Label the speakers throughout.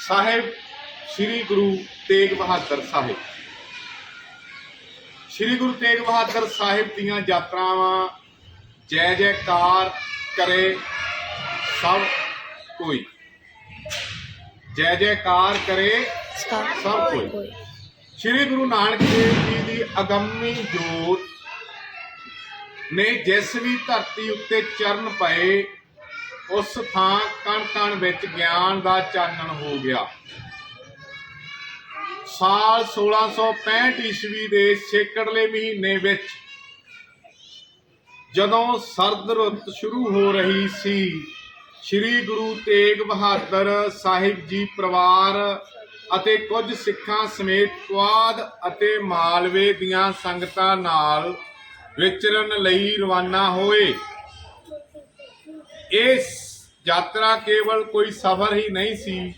Speaker 1: ਸਾਹਿਬ ਸ੍ਰੀ ਗੁਰੂ ਤੇਗ ਬਹਾਦਰ ਸਾਹਿਬ। ਸ੍ਰੀ ਗੁਰੂ ਤੇਗ ਬਹਾਦਰ ਸਾਹਿਬ ਦੀਆਂ ਯਾਤਰਾਵਾਂ ਜੈ ਜੈਕਾਰ ਕਰੇ ਸਭ ਕੋਈ। ਜੈ ਜੈਕਾਰ ਕਰੇ ਸਭ ਕੋਈ। ਸ੍ਰੀ ਗੁਰੂ ਨਾਨਕ ਦੇਵ ਜੀ ਦੀ ਅਗੰਮੀ ਜੋਤ ਨੇ ਜਿਸ ਵੀ ਧਰਤੀ ਉੱਤੇ ਚਰਨ ਪਏ ਉਸ ਥਾਂ ਕਣ ਕਣ ਵਿੱਚ ਗਿਆਨ ਦਾ ਚਾਨਣ ਹੋ ਗਿਆ। ਸਾਲ 1665 ਈਸਵੀ ਦੇ ਸੇਕੜਲੇ ਮਹੀਨੇ ਵਿੱਚ ਜਦੋਂ ਸਰਦ ਰੁੱਤ ਸ਼ੁਰੂ ਹੋ ਰਹੀ ਸੀ, ਸ੍ਰੀ ਗੁਰੂ ਤੇਗ ਬਹਾਦਰ ਸਾਹਿਬ ਜੀ ਪਰਿਵਾਰ ਅਤੇ ਕੁਝ ਸਿੱਖਾਂ ਸਮੇਤ ਕੁਆਦ ਅਤੇ ਮਾਲਵੇ ਦੀਆਂ ਸੰਗਤਾਂ ਨਾਲ ਵਿਚਰਨ ਲਈ ਰਵਾਨਾ ਹੋਏ। ਇਸ ਯਾਤਰਾ ਕੇਵਲ ਕੋਈ ਸਫ਼ਰ ਹੀ ਨਹੀਂ ਸੀ।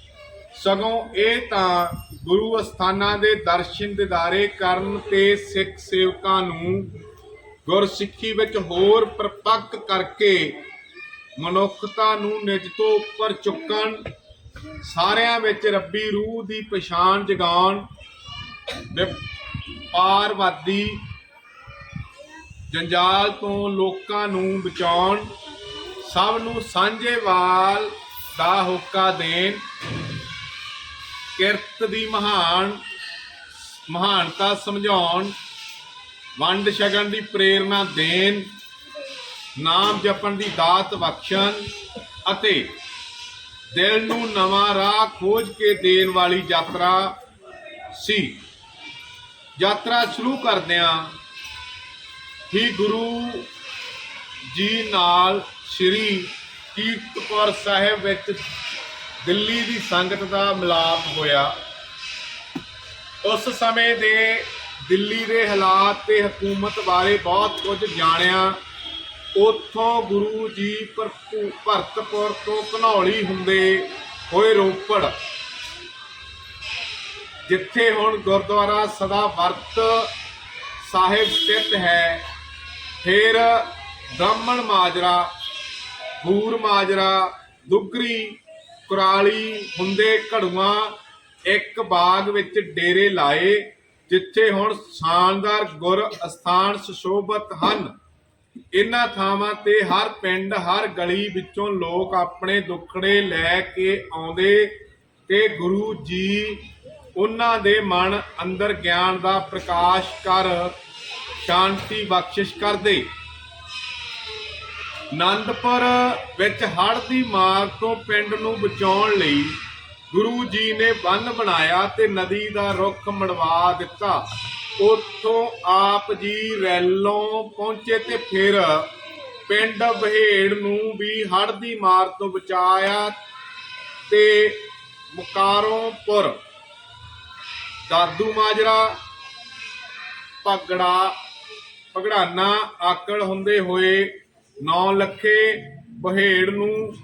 Speaker 1: ਸਗੋਂ ਇਹ ਤਾਂ ਗੁਰੂ ਅਸਥਾਨਾਂ ਦੇ ਦਰਸ਼ਨ ਦਿਦਾਰੇ ਕਰਨ ਤੇ ਸਿੱਖ ਸੇਵਕਾਂ ਨੂੰ ਗੁਰਸਿੱਖੀ ਵਿੱਚ ਹੋਰ ਪਰਪੱਕ ਕਰਕੇ ਮਨੁੱਖਤਾ ਨੂੰ ਨਿਜ ਤੋਂ ਉੱਪਰ ਚੁੱਕਣ, ਸਾਰਿਆਂ ਵਿੱਚ ਰੱਬੀ ਰੂਹ ਦੀ ਪਛਾਣ ਜਗਾਉਣ ਪਾਰਵਾਦੀ ਜੰਜਾਲ ਤੋਂ ਲੋਕਾਂ ਨੂੰ ਬਚਾਉਣ ਸਭ ਨੂੰ ਸਾਂਝੇਵਾਲ ਦਾ ਹੋਕਾ ਦੇਣ। ਕਿਰਤ ਦੀ ਮਹਾਨ ਮਹਾਨਤਾ ਸਮਝਾਉਣ, ਵੰਡ ਛਕਣ ਦੀ ਪ੍ਰੇਰਣਾ ਦੇਣ, ਨਾਮ ਜਪਣ ਦੀ ਦਾਤ ਬਖਸ਼ਣ ਅਤੇ ਦਿਲ ਨੂੰ ਨਵਾਂ ਰਾਹ ਖੋਜ ਕੇ ਦੇਣ ਵਾਲੀ ਯਾਤਰਾ ਸੀ। ਯਾਤਰਾ ਸ਼ੁਰੂ ਕਰਦਿਆਂ ਹੀ ਗੁਰੂ ਜੀ ਨਾਲ ਸ੍ਰੀ ਕੀਰਤਪੁਰ ਸਾਹਿਬ ਵਿੱਚ ਦਿੱਲੀ ਦੀ ਸੰਗਤ ਦਾ ਮਿਲਾਪ ਹੋਇਆ। ਉਸ ਸਮੇਂ ਦੇ ਦਿੱਲੀ ਦੇ ਹਾਲਾਤ ਤੇ ਹਕੂਮਤ ਬਾਰੇ ਬਹੁਤ ਕੁਝ ਜਾਣਿਆ। ਉੱਥੋਂ ਗੁਰੂ ਜੀ ਭਰਤਪੁਰ ਤੋਂ ਘਨੌਲੀ ਹੁੰਦੇ ਹੋਏ ਰੋਪੜ, ਜਿੱਥੇ ਹੁਣ ਗੁਰਦੁਆਰਾ ਸਦਾ ਵਰਤ ਸਾਹਿਬ ਸਥਿਤ ਹੈ। ਫਿਰ ਬ੍ਰਾਹਮਣ ਮਾਜਰਾ ਬੂਰ ਮਾਜਰਾ, ਦੁਗਰੀ, ਕੁਰਾਲੀ ਹੁੰਦੇ ਘੜੂਆਂ, ਇੱਕ ਬਾਗ ਵਿੱਚ ਡੇਰੇ ਲਾਏ, ਜਿੱਥੇ ਹੁਣ ਸ਼ਾਨਦਾਰ ਗੁਰ ਅਸਥਾਨ ਸੁਸ਼ੋਭਿਤ ਹਨ। ਇਹਨਾਂ ਥਾਵਾਂ ਤੇ ਹਰ ਪਿੰਡ, ਹਰ ਗਲੀ ਵਿੱਚੋਂ ਲੋਕ ਆਪਣੇ ਦੁੱਖੜੇ ਲੈ ਕੇ ਆਉਂਦੇ ਤੇ ਗੁਰੂ ਜੀ ਉਹਨਾਂ ਦੇ ਮਨ ਅੰਦਰ ਗਿਆਨ ਦਾ ਪ੍ਰਕਾਸ਼ ਕਰ ਸ਼ਾਂਤੀ ਬਖਸ਼ਿਸ਼ ਕਰਦੇ। ਆਨੰਦਪੁਰ ਵਿੱਚ ਹੜ੍ਹ ਦੀ ਮਾਰ ਤੋਂ ਪਿੰਡ ਨੂੰ ਬਚਾਉਣ ਲਈ ਗੁਰੂ ਜੀ ਨੇ ਬੰਨ ਬਣਾਇਆ ਤੇ ਨਦੀ ਦਾ ਰੁੱਖ ਮੜਵਾ ਦਿੱਤਾ। ਉੱਥੋਂ ਆਪ ਜੀ ਰੈਲੋਂ ਪਹੁੰਚੇ ਤੇ ਫਿਰ ਪਿੰਡ ਬਹੇੜ ਨੂੰ ਵੀ ਹੜ੍ਹ ਦੀ ਮਾਰ ਤੋਂ ਬਚਾਇਆ ਤੇ ਮੁਕਾਰੋਂਪੁਰ, ਦਾਦੂ ਮਾਜਰਾ ਪਗੜਾ ਪਗੜਾਨਾ ਆਕੜ ਹੁੰਦੇ ਹੋਏ ਨੌ ਲੱਖੇ ਬਹੇੜ ਨੂੰ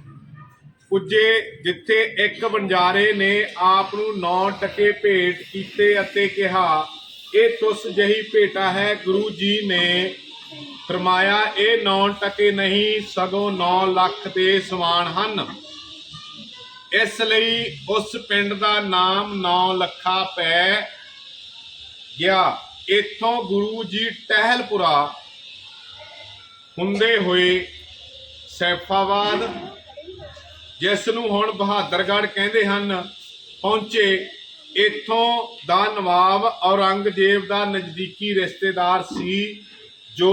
Speaker 1: ਪੁੱਜੇ, ਜਿੱਥੇ ਇੱਕ ਬੰਜਾਰੇ ਨੇ ਆਪ ਨੂੰ ਨੌ ਟਕੇ ਭੇਟ ਕੀਤੇ ਅਤੇ ਕਿਹਾ, ਇਹ ਤੁਸ ਜਹੀ ਭੇਟਾ ਹੈ, ਗੁਰੂ ਜੀ ਨੇ ਫਰਮਾਇਆ, ਇਹ ਨੌ ਟਕੇ ਨਹੀਂ, ਸਗੋਂ 9 ਲੱਖ ਦੇ ਸਮਾਨ ਹਨ। ਇਸ ਲਈ ਉਸ ਪਿੰਡ ਦਾ ਨਾਮ ਨੌ ਲੱਖਾ ਪੈ ਗਿਆ। ਇੱਥੋਂ ਗੁਰੂ ਜੀ ਟਹਿਲਪੁਰਾ ਹੁੰਦੇ ਹੋਏ ਸੈਫਾਬਾਦ ਜਿਸ ਨੂੰ ਹੁਣ ਬਹਾਦਰਗੜ੍ਹ ਕਹਿੰਦੇ ਹਨ, ਪਹੁੰਚੇ। ਇਥੋਂ ਦਾ ਨਵਾਬ ਔਰੰਗਜ਼ੇਬ ਦਾ ਨਜ਼ਦੀਕੀ ਰਿਸ਼ਤੇਦਾਰ ਸੀ, ਜੋ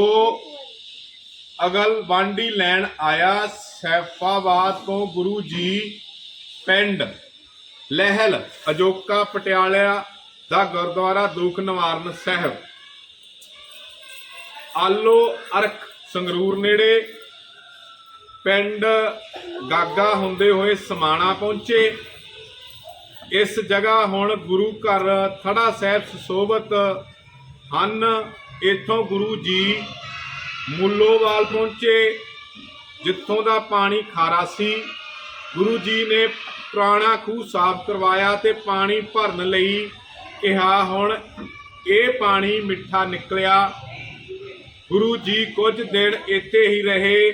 Speaker 1: ਅਗਲ ਵਾਂਡੀ ਲੈਣ ਆਇਆ ਸੈਫਾਬਾਦ ਤੋਂ ਗੁਰੂ ਜੀ ਪਿੰਡ ਲਹਿਲ, ਅਜੋਕਾ ਪਟਿਆਲਾ ਦਾ ਗੁਰਦੁਆਰਾ ਦੁਖ ਨਿਵਾਰਨ ਸਾਹਿਬ। ਆਲੋ ਅਰਖ ਸੰਗਰੂਰ ਨੇੜੇ ਪਿੰਡ ਗਾਗਾ ਹੁੰਦੇ ਹੋਏ ਸਮਾਣਾ ਪਹੁੰਚੇ। ਇਸ ਜਗ੍ਹਾ ਹੁਣ ਗੁਰੂ ਘਰ ਥੜਾ ਸਾਹਿਬ ਸੁਸ਼ੋਭਤ ਹਨ। ਇੱਥੋਂ ਗੁਰੂ ਜੀ ਮੁੱਲੋਵਾਲ ਪਹੁੰਚੇ, ਜਿੱਥੋਂ ਦਾ ਪਾਣੀ ਖਾਰਾ ਸੀ। ਗੁਰੂ ਜੀ ਨੇ ਪੁਰਾਣਾ ਖੂਹ ਸਾਫ਼ ਕਰਵਾਇਆ ਤੇ ਪਾਣੀ ਭਰਨ ਲਈ ਕਿਹਾ, ਹੁਣ ਇਹ ਪਾਣੀ ਮਿੱਠਾ ਨਿਕਲਿਆ। ਗੁਰੂ ਜੀ ਕੁਝ ਦਿਨ ਇੱਥੇ ਹੀ ਰਹੇ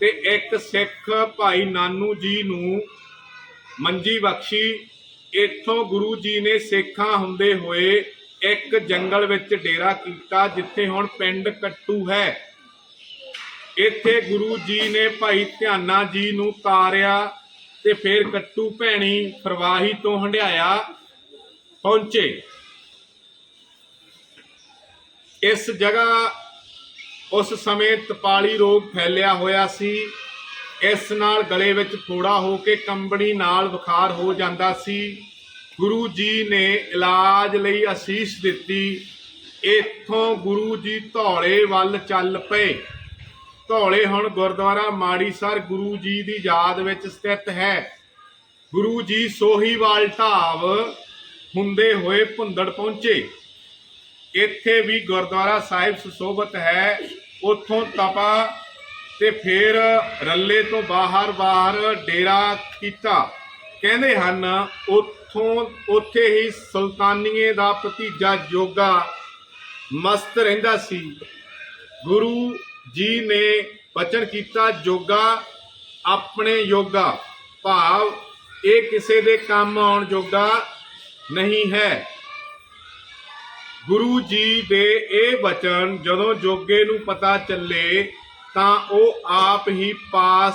Speaker 1: ਤੇ ਇੱਕ ਸਿੱਖ ਭਾਈ ਨਾਨੂ ਜੀ ਨੂੰ ਮੰਜੀ ਬਖਸ਼ੀ। ਇੱਥੋਂ ਗੁਰੂ ਜੀ ਨੇ ਸਿੱਖਾਂ ਹੁੰਦੇ ਹੋਏ ਇੱਕ ਜੰਗਲ ਵਿੱਚ ਡੇਰਾ ਕੀਤਾ, ਜਿੱਥੇ ਹੁਣ ਪਿੰਡ ਕੱਟੂ ਹੈ। ਇੱਥੇ ਗੁਰੂ ਜੀ ਨੇ ਭਾਈ ਧਿਆਨਾ ਜੀ ਨੂੰ ਤਾਰਿਆ ਤੇ ਫਿਰ ਕੱਟੂ ਭੈਣੀ ਫਰਵਾਹੀ ਤੋਂ ਹੰਡਿਆਇਆ ਪਹੁੰਚੇ। ਇਸ ਜਗ੍ਹਾ ਉਸ ਸਮੇਂ ਤਪਾਲੀ ਰੋਗ ਫੈਲਿਆ ਹੋਇਆ ਸੀ। ਇਸ ਨਾਲ ਗਲੇ ਵਿੱਚ ਫੋੜਾ ਹੋ ਕੇ ਕੰਬਣੀ ਨਾਲ ਬੁਖਾਰ ਹੋ ਜਾਂਦਾ ਸੀ। ਗੁਰੂ ਜੀ ਨੇ ਇਲਾਜ ਲਈ ਅਸੀਸ ਦਿੱਤੀ। ਇੱਥੋਂ ਗੁਰੂ ਜੀ ਧੌਲੇ ਵੱਲ ਚੱਲ ਪਏ। ਧੌਲੇ ਹੁਣ ਗੁਰਦੁਆਰਾ ਮਾੜੀ ਸਰ ਗੁਰੂ ਜੀ ਦੀ ਯਾਦ ਵਿੱਚ ਸਥਿਤ ਹੈ। ਗੁਰੂ ਜੀ ਸੋਹੀਵਾਲ ਢਾਬ ਹੁੰਦੇ ਹੋਏ ਭੁੰਦੜ ਪਹੁੰਚੇ। ਇੱਥੇ ਵੀ ਗੁਰਦੁਆਰਾ ਸਾਹਿਬ ਸੁਸੋਭਿਤ ਹੈ। ਉੱਥੋਂ ਤਪਾ ਤੇ ਫਿਰ ਰੱਲੇ ਤੋਂ ਬਾਹਰ ਬਾਹਰ ਡੇਰਾ ਕੀਤਾ। ਕਹਿੰਦੇ ਹਨ, ਉੱਥੋਂ, ਉੱਥੇ ਹੀ ਸੁਲਤਾਨੀਏ ਦਾ ਭਤੀਜਾ ਜੋਗਾ ਮਸਤ ਰਹਿੰਦਾ ਸੀ। ਗੁਰੂ ਜੀ ਨੇ ਬਚਨ ਕੀਤਾ, ਜੋਗਾ ਆਪਣੇ ਯੋਗਾ। ਭਾਵ ਇਹ ਕਿਸੇ ਦੇ ਕੰਮ ਆਉਣ ਜੋਗਾ ਨਹੀਂ ਹੈ। ਗੁਰੂ ਜੀ ਦੇ ਇਹ ਬਚਨ ਜਦੋਂ ਜੋਗੇ ਨੂੰ ਪਤਾ ਚੱਲੇ ਤਾਂ ਉਹ ਆਪ ਹੀ ਪਾਸ,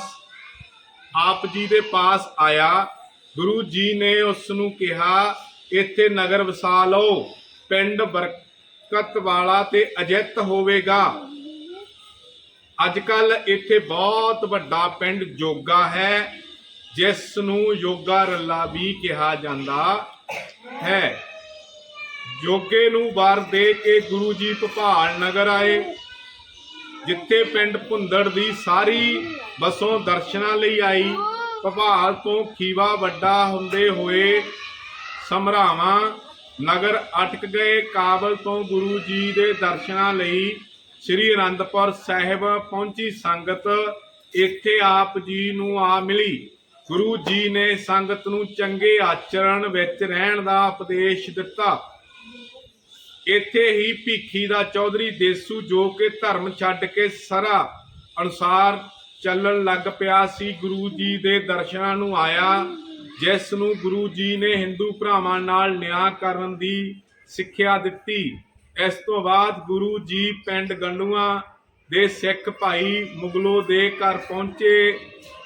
Speaker 1: ਆਪ ਜੀ ਦੇ ਪਾਸ ਆਇਆ। ਗੁਰੂ ਜੀ ਨੇ ਉਸ ਨੂੰ ਕਿਹਾ, ਇੱਥੇ ਨਗਰ ਵਸਾ ਲਓ, ਪਿੰਡ ਬਰਕਤ ਵਾਲਾ ਤੇ ਅਜਿੱਤ ਹੋਵੇਗਾ। ਅੱਜ ਕੱਲ ਇੱਥੇ ਬਹੁਤ ਵੱਡਾ ਪਿੰਡ ਜੋਗਾ ਹੈ ਜਿਸ ਨੂੰ ਯੋਗਾ ਰੱਲਾ ਵੀ ਕਿਹਾ ਜਾਂਦਾ ਹੈ। ਜੋਗੇ ਨੂੰ ਵਾਰ ਦੇ ਕੇ ਗੁਰੂ ਜੀ ਭੋਪਾਲ ਨਗਰ ਆਏ। ਜਿੱਥੇ ਪਿੰਡ ਭੁੰਦੜ ਦੀ ਸਾਰੀ ਬਸੋਂ ਦਰਸ਼ਨਾਂ ਲਈ ਆਈ। ਭੋਪਾਲ ਤੋਂ ਖੀਵਾ ਵੱਡਾ ਹੁੰਦੇ ਹੋਏ ਸਮਰਾਵਾਂ ਨਗਰ ਅਟਕ ਗਏ। ਕਾਬਲ ਤੋਂ ਗੁਰੂ ਜੀ ਦੇ ਦਰਸ਼ਨਾਂ ਲਈ ਸ੍ਰੀ ਅਨੰਦਪੁਰ ਸਾਹਿਬ ਪਹੁੰਚੀ ਸੰਗਤ। ਇੱਥੇ ਆਪ ਜੀ ਨੂੰ ਆ ਮਿਲੀ। ਗੁਰੂ ਜੀ ਨੇ ਸੰਗਤ ਨੂੰ ਚੰਗੇ ਆਚਰਣ ਵਿੱਚ ਰਹਿਣ ਦਾ ਉਪਦੇਸ਼ ਦਿੱਤਾ। ਇੱਥੇ ਹੀ ਭੀਖੀ ਦਾ ਚੌਧਰੀ ਦੇਸੂ ਜੋ ਕਿ ਧਰਮ ਛੱਡ ਕੇ ਸਰਾ ਅਨੁਸਾਰ ਚੱਲਣ ਲੱਗ ਪਿਆ ਸੀ, ਗੁਰੂ ਜੀ ਦੇ ਦਰਸ਼ਨਾਂ ਨੂੰ ਆਇਆ, ਜਿਸ ਨੂੰ ਗੁਰੂ ਜੀ ਨੇ ਹਿੰਦੂ ਭਰਾਵਾਂ ਨਾਲ ਨਿਆਂ ਕਰਨ ਦੀ ਸਿੱਖਿਆ ਦਿੱਤੀ। ਇਸ ਤੋਂ ਬਾਅਦ ਗੁਰੂ ਜੀ ਪਿੰਡ ਗੰਡੂਆਂ ਦੇ ਸਿੱਖ ਭਾਈ ਮੁਗਲੋ ਦੇ ਘਰ ਪਹੁੰਚੇ,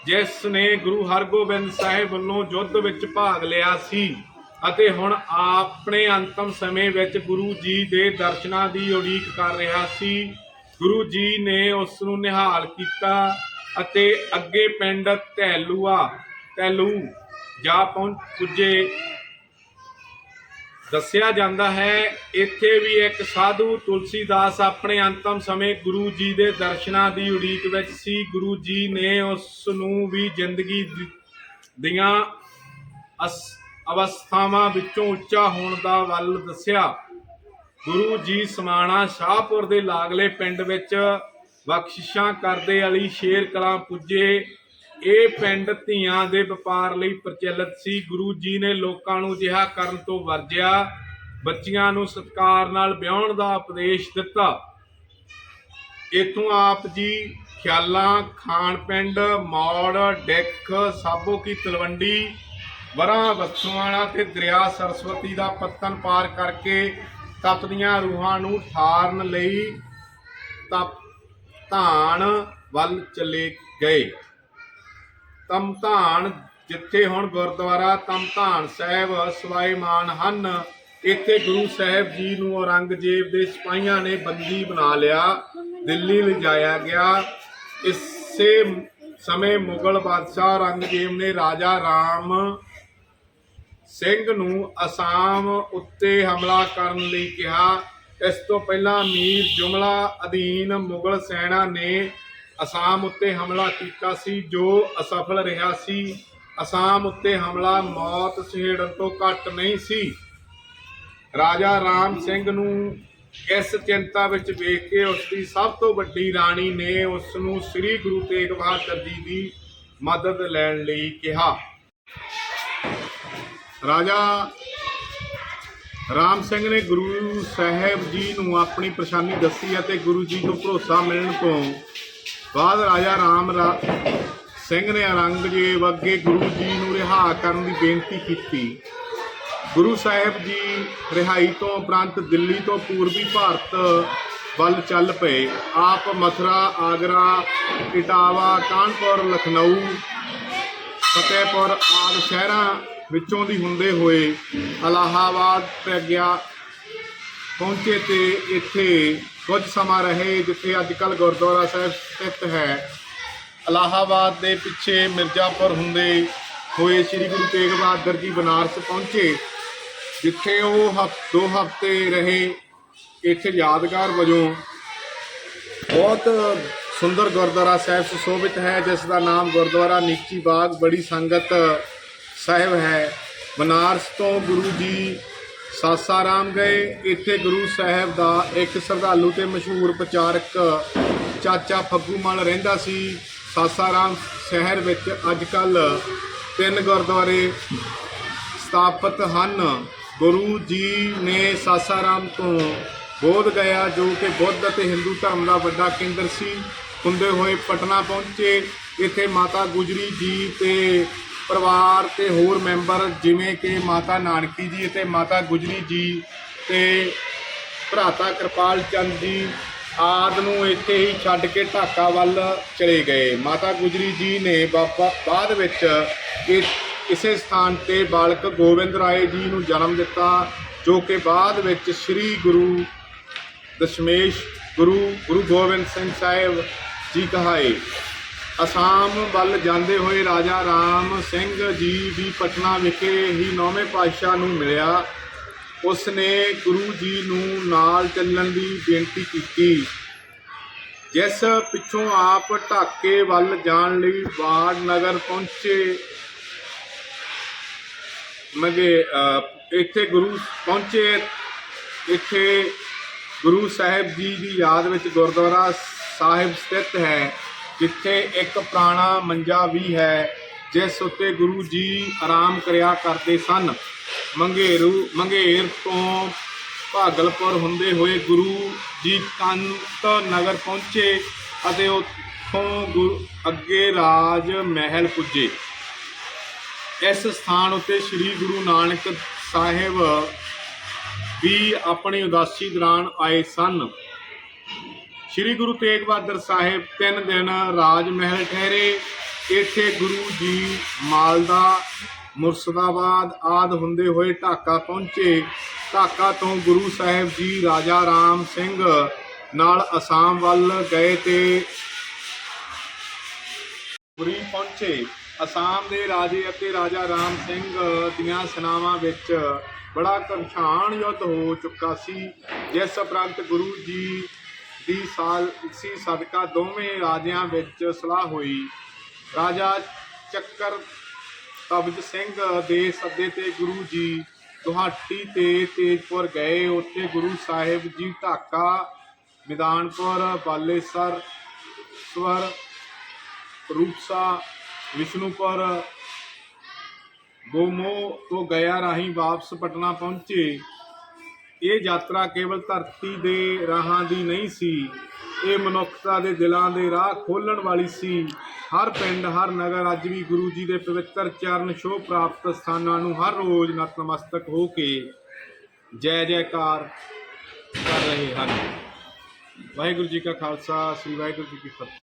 Speaker 1: ਜਿਸ ਨੇ ਗੁਰੂ ਹਰਗੋਬਿੰਦ ਸਾਹਿਬ ਵੱਲੋਂ ਯੁੱਧ ਵਿੱਚ ਭਾਗ ਲਿਆ ਸੀ। ਅਤੇ ਹੁਣ ਆਪਣੇ ਅੰਤਮ ਸਮੇਂ ਵਿੱਚ ਗੁਰੂ ਜੀ ਦੇ ਦਰਸ਼ਨਾਂ ਦੀ ਉਡੀਕ ਕਰ ਰਿਹਾ ਸੀ। ਗੁਰੂ ਜੀ ਨੇ ਉਸ ਨੂੰ ਨਿਹਾਲ ਕੀਤਾ ਅਤੇ ਅੱਗੇ ਪਿੰਡ ਤੈਲੂਆ ਤੈਲੂ ਜਾ ਪਹੁੰਚ ਪੁੱਜੇ। ਦੱਸਿਆ ਜਾਂਦਾ ਹੈ, ਇੱਥੇ ਵੀ ਇੱਕ ਸਾਧੂ ਤੁਲਸੀਦਾਸ ਆਪਣੇ ਅੰਤਮ ਸਮੇਂ ਗੁਰੂ ਜੀ ਦੇ ਦਰਸ਼ਨਾਂ ਦੀ ਉਡੀਕ ਵਿੱਚ ਸੀ। ਗੁਰੂ ਜੀ ਨੇ ਉਸ ਨੂੰ ਵੀ ਜ਼ਿੰਦਗੀ ਦੀਆਂ ਅਸ- ਅਵਸਥਾਵਾਂ ਵਿੱਚੋਂ ਉੱਚਾ ਹੋਣ ਦਾ ਵੱਲ ਦੱਸਿਆ। ਗੁਰੂ ਜੀ ਸਮਾਣਾ ਸ਼ਾਹਪੁਰ ਦੇ ਲਾਗਲੇ ਪਿੰਡ ਵਿੱਚ ਬਖਸ਼ਿਸ਼ਾਂ ਕਰਦੇ ਅਲੀ ਸ਼ੇਰ ਕਲਾਂ ਪੁੱਜੇ। ਇਹ ਪਿੰਡ ਧੀਆਂ ਦੇ ਵਪਾਰ ਲਈ ਪ੍ਰਚਲਿਤ ਸੀ। ਗੁਰੂ ਜੀ ਨੇ ਲੋਕਾਂ ਨੂੰ ਜਿਹਾ ਕਰਨ ਤੋਂ ਵਰਜਿਆ। ਬੱਚੀਆਂ ਨੂੰ ਸਤਕਾਰ ਨਾਲ ਵਿਆਹਣ ਦਾ ਉਪਦੇਸ਼ ਦਿੱਤਾ। ਇਥੋਂ ਆਪ ਜੀ ਖਿਆਲਾਂ ਖਾਨ ਪਿੰਡ ਮੌੜ, ਡਿੱਖ, ਸਾਬੋ ਕੀ ਤਲਵੰਡੀ ਵਰਾਂ ਬਖਸ਼ੂਆਣਾ ਤੇ ਦਰਿਆ ਸਰਸਵਤੀ ਦਾ ਪੱਤਨ ਪਾਰ ਕਰਕੇ ਤਪਦੀਆਂ ਰੂਹਾਂ ਨੂੰ ਠਾਰਨ ਲਈ ਤਪ ਧਾਨ ਵੱਲ ਚਲੇ ਗਏ। ਤਮਧਾਨ ਜਿੱਥੇ ਹੁਣ ਗੁਰਦੁਆਰਾ ਤਮਧਾਨ ਸਾਹਿਬ ਸਵਾਈਮਾਨ ਹਨ, ਇੱਥੇ ਗੁਰੂ ਸਾਹਿਬ ਜੀ ਨੂੰ ਔਰੰਗਜ਼ੇਬ ਦੇ ਸਿਪਾਹੀਆਂ ਨੇ ਬੰਦੀ ਬਣਾ ਲਿਆ, ਦਿੱਲੀ ਲਿਜਾਇਆ ਗਿਆ। ਇਸੇ ਸਮੇਂ ਮੁਗਲ ਬਾਦਸ਼ਾਹ ਔਰੰਗਜ਼ੇਬ ਨੇ ਰਾਜਾ ਰਾਮ ਸਿੰਘ ਨੂੰ ਅਸਾਮ ਉੱਤੇ ਹਮਲਾ ਕਰਨ ਲਈ ਕਿਹਾ। ਇਸ ਤੋਂ ਪਹਿਲਾਂ ਮੀਰ ਜੁਮਲਾ ਅਧੀਨ ਮੁਗਲ ਸੈਨਾ ਨੇ ਅਸਾਮ ਉੱਤੇ ਹਮਲਾ ਕੀਤਾ ਸੀ, ਜੋ ਅਸਫਲ ਰਿਹਾ ਸੀ। ਅਸਾਮ ਉੱਤੇ ਹਮਲਾ ਮੌਤ ਸਹੇੜਨ ਤੋਂ ਘੱਟ ਨਹੀਂ ਸੀ। ਰਾਜਾ ਰਾਮ ਸਿੰਘ ਨੂੰ ਇਸ ਚਿੰਤਾ ਵਿੱਚ ਵੇਖ ਕੇ ਉਸ ਦੀ ਸਭ ਤੋਂ ਵੱਡੀ ਰਾਣੀ ਨੇ ਉਸ ਨੂੰ ਸ੍ਰੀ ਗੁਰੂ ਤੇਗ ਬਹਾਦਰ ਜੀ ਦੀ ਮਦਦ ਲੈਣ ਲਈ ਕਿਹਾ। ਰਾਜਾ ਰਾਮ ਸਿੰਘ ਨੇ ਗੁਰੂ ਸਾਹਿਬ ਜੀ ਨੂੰ ਆਪਣੀ ਪਰੇਸ਼ਾਨੀ ਦੱਸੀ ਅਤੇ ਗੁਰੂ ਜੀ ਤੋਂ ਭਰੋਸਾ ਮਿਲਣ ਤੋਂ ਬਾਅਦ ਰਾਜਾ ਰਾਮ ਰਾ- ਸਿੰਘ ਨੇ ਔਰੰਗਜ਼ੇਬ ਅੱਗੇ ਗੁਰੂ ਜੀ ਨੂੰ ਰਿਹਾ ਕਰਨ ਦੀ ਬੇਨਤੀ ਕੀਤੀ। ਗੁਰੂ ਸਾਹਿਬ ਜੀ ਰਿਹਾਈ ਤੋਂ ਉਪਰੰਤ ਦਿੱਲੀ ਤੋਂ ਪੂਰਬੀ ਭਾਰਤ ਵੱਲ ਚੱਲ ਪਏ। ਆਪ ਮਥੁਰਾ, ਆਗਰਾ, ਇਟਾਵਾ, ਕਾਨਪੁਰ, ਲਖਨਊ, ਫਤਿਹਪੁਰ ਆਦਿ ਸ਼ਹਿਰਾਂ ਵਿੱਚੋਂ ਦੀ ਹੁੰਦੇ ਹੋਏ ਅਲਾਹਾਬਾਦ ਪੈ ਗਿਆ। ਪਹੁੰਚੇ ਤੇ ਇੱਥੇ ਕੁਝ ਸਮਾਂ ਰਹੇ, ਜਿੱਥੇ ਅੱਜ ਕੱਲ੍ਹ ਗੁਰਦੁਆਰਾ ਸਾਹਿਬ ਸਥਿਤ ਹੈ। ਅਲਾਹਾਬਾਦ ਦੇ ਪਿੱਛੇ ਮਿਰਜ਼ਾਪੁਰ ਹੁੰਦੇ ਹੋਏ ਸ੍ਰੀ ਗੁਰੂ ਤੇਗ ਬਹਾਦਰ ਜੀ ਬਨਾਰਸ ਪਹੁੰਚੇ, ਜਿੱਥੇ ਉਹ ਹਫ, ਦੋ ਹਫ਼ਤੇ ਰਹੇ। ਇੱਥੇ ਯਾਦਗਾਰ ਵਜੋਂ ਬਹੁਤ ਸੁੰਦਰ ਗੁਰਦੁਆਰਾ ਸਾਹਿਬ ਸੁਸ਼ੋਭਿਤ ਹੈ, ਜਿਸ ਦਾ ਨਾਮ ਗੁਰਦੁਆਰਾ ਨੀਚੀ ਬਾਗ, ਬੜੀ ਸੰਗਤ ਸਾਹਿਬ ਹੈ। ਬਨਾਰਸ ਤੋਂ ਗੁਰੂ ਜੀ ਸਾਸਾਰਾਮ ਗਏ। ਇੱਥੇ ਗੁਰੂ ਸਾਹਿਬ ਦਾ ਇੱਕ ਸ਼ਰਧਾਲੂ ਤੇ ਮਸ਼ਹੂਰ ਪ੍ਰਚਾਰਕ ਚਾਚਾ ਫੱਗੂ ਮਲ ਰਹਿੰਦਾ ਸੀ। ਸਾਸਾਰਾਮ ਸ਼ਹਿਰ ਵਿੱਚ ਅੱਜ ਕੱਲ ਤਿੰਨ ਗੁਰਦੁਆਰੇ ਸਥਾਪਿਤ ਹਨ। ਗੁਰੂ ਜੀ ਨੇ ਸਾਸਾਰਾਮ ਤੋਂ ਬੋਧ ਗਿਆ ਜੋ ਕਿ ਬੁੱਧ ਅਤੇ ਹਿੰਦੂ ਧਰਮ ਦਾ ਵੱਡਾ ਕੇਂਦਰ ਸੀ। ਹੁੰਦੇ ਹੋਏ ਪਟਨਾ ਪਹੁੰਚੇ। ਇੱਥੇ ਮਾਤਾ ਗੁਜਰੀ ਜੀ ਤੇ ਪਰਿਵਾਰ ਤੇ ਹੋਰ ਮੈਂਬਰ ਜਿਵੇਂ ਕਿ ਮਾਤਾ ਨਾਨਕੀ ਜੀ ਅਤੇ ਮਾਤਾ ਗੁਜਰੀ ਜੀ ਤੇ ਭਰਾਤਾ ਕਿਰਪਾਲ ਚੰਦ ਜੀ ਆਦ ਨੂੰ ਇੱਥੇ ਹੀ ਛੱਡ ਕੇ ਢਾਕਾ ਵੱਲ ਚਲੇ ਗਏ। ਮਾਤਾ ਗੁਜਰੀ ਜੀ ਨੇ ਬਾਬਾ, ਬਾਅਦ ਵਿੱਚ ਇਸੇ ਸਥਾਨ ਤੇ ਬਾਲਕ ਗੋਬਿੰਦ ਰਾਏ ਜੀ ਨੂੰ ਜਨਮ ਦਿੱਤਾ, ਜੋ ਕਿ ਬਾਅਦ ਵਿੱਚ ਸ੍ਰੀ ਗੁਰੂ ਦਸ਼ਮੇਸ਼, ਗੁਰੂ ਗੁਰੂ ਗੋਬਿੰਦ ਸਿੰਘ ਸਾਹਿਬ ਜੀ ਕਹਾਏ। ਅਸਾਮ ਵੱਲ ਜਾਂਦੇ ਹੋਏ ਰਾਜਾ ਰਾਮ ਸਿੰਘ ਜੀ ਵੀ ਪਟਨਾ ਵਿਖੇ ਹੀ ਨੌਵੇਂ ਪਾਤਸ਼ਾਹ ਨੂੰ ਮਿਲਿਆ। ਉਸ ਨੇ ਗੁਰੂ ਜੀ ਨੂੰ ਨਾਲ ਚੱਲਣ ਦੀ ਬੇਨਤੀ ਕੀਤੀ। ਜਿਸ ਪਿੱਛੋਂ ਆਪ ਢਾਕੇ ਵੱਲ ਜਾਣ ਲਈ ਬਾੜ ਨਗਰ ਪਹੁੰਚੇ। ਮਗੇ ਇੱਥੇ ਗੁਰੂ ਪਹੁੰਚੇ। ਇੱਥੇ ਗੁਰੂ ਸਾਹਿਬ ਜੀ ਦੀ ਯਾਦ ਵਿੱਚ ਗੁਰਦੁਆਰਾ ਸਾਹਿਬ ਸਥਿਤ ਹੈ। ਜਿੱਥੇ ਇੱਕ ਪੁਰਾਣਾ ਮੰਜਾ ਵੀ ਹੈ, ਜਿਸ ਉੱਤੇ ਗੁਰੂ ਜੀ ਆਰਾਮ ਕਰਿਆ ਕਰਦੇ ਸਨ। ਮੰਗੇਰੂ, ਮੰਗੇਰ ਤੋਂ ਭਾਗਲਪੁਰ ਹੁੰਦੇ ਹੋਏ ਗੁਰੂ ਜੀ ਕੰਤ ਨਗਰ ਪਹੁੰਚੇ ਅਤੇ ਉੱਥੋਂ ਗੁਰੂ ਅੱਗੇ ਰਾਜ ਮਹਿਲ ਪੁੱਜੇ। ਇਸ ਸਥਾਨ ਉੱਤੇ ਸ੍ਰੀ ਗੁਰੂ ਨਾਨਕ ਸਾਹਿਬ ਵੀ ਆਪਣੀ ਉਦਾਸੀ ਦੌਰਾਨ ਆਏ ਸਨ। ਸ੍ਰੀ ਗੁਰੂ ਤੇਗ ਬਹਾਦਰ ਸਾਹਿਬ ਤਿੰਨ ਦਿਨ ਰਾਜ ਮਹਿਲ ਠਹਿਰੇ। ਇੱਥੇ ਗੁਰੂ ਜੀ ਮਾਲਦਾ, ਮੁਰਸ਼ਦਾਬਾਦ ਆਦ ਹੁੰਦੇ ਹੋਏ ਢਾਕਾ ਪਹੁੰਚੇ। ਢਾਕਾ ਤੋਂ ਗੁਰੂ ਸਾਹਿਬ ਜੀ, ਰਾਜਾ ਰਾਮ ਸਿੰਘ ਨਾਲ ਅਸਾਮ ਵੱਲ ਗਏ ਤੇ ਪੁਰੀ ਪਹੁੰਚੇ। ਅਸਾਮ ਦੇ ਰਾਜੇ ਅਤੇ ਰਾਜਾ ਰਾਮ ਸਿੰਘ ਦੀਆਂ ਸੈਨਾਵਾਂ ਵਿੱਚ ਬੜਾ ਘਮਸ਼ਾਨ ਯੁੱਧ ਹੋ ਚੁੱਕਾ ਸੀ। ਜਿਸ ਉਪਰੰਤ ਗੁਰੂ ਜੀ ਦੀ ਸਾਲਸੀ ਸਦਕਾ ਦੋਵੇਂ ਰਾਜਿਆਂ ਵਿੱਚ ਸਲਾਹ ਹੋਈ। ਰਾਜਾ ਚੱਕਰ ਤਬਜ ਸਿੰਘ ਦੇ ਸੱਦੇ ਤੇ ਗੁਰੂ ਜੀ ਗੁਹਾਟੀ ਤੇ ਤੇਜਪੁਰ ਗਏ। ਉੱਥੇ ਗੁਰੂ ਸਾਹਿਬ ਜੀ ਢਾਕਾ, ਮੈਦਾਨਪੁਰ, ਬਾਲੇਸਰ, ਸਵਰ, ਰੂਪਸਾ, ਵਿਸ਼ਨੂਪੁਰ ਗੋਮੋ ਤੋਂ ਗਿਆ ਰਾਹੀਂ ਵਾਪਸ ਪਟਨਾ ਪਹੁੰਚੇ। ਇਹ ਯਾਤਰਾ ਕੇਵਲ ਧਰਤੀ ਦੇ ਰਾਹਾਂ ਦੀ ਨਹੀਂ ਸੀ, ਇਹ ਮਨੁੱਖਤਾ ਦੇ ਦਿਲਾਂ ਦੇ ਰਾਹ ਖੋਲਣ ਵਾਲੀ ਸੀ। ਹਰ ਪਿੰਡ, ਹਰ ਨਗਰ ਅੱਜ ਵੀ ਗੁਰੂ ਜੀ ਦੇ ਪਵਿੱਤਰ ਚਰਨ ਛੋਹ ਪ੍ਰਾਪਤ ਸਥਾਨਾਂ ਨੂੰ ਹਰ ਰੋਜ਼ ਨਤਮਸਤਕ ਹੋ ਕੇ ਜੈ ਜੈਕਾਰ ਕਰ ਰਹੇ ਹਨ। ਵਾਹਿਗੁਰੂ ਜੀ ਕਾ ਖਾਲਸਾ, ਸ੍ਰੀ ਵਾਹਿਗੁਰੂ ਜੀ ਕੀ ਫਤਿਹ।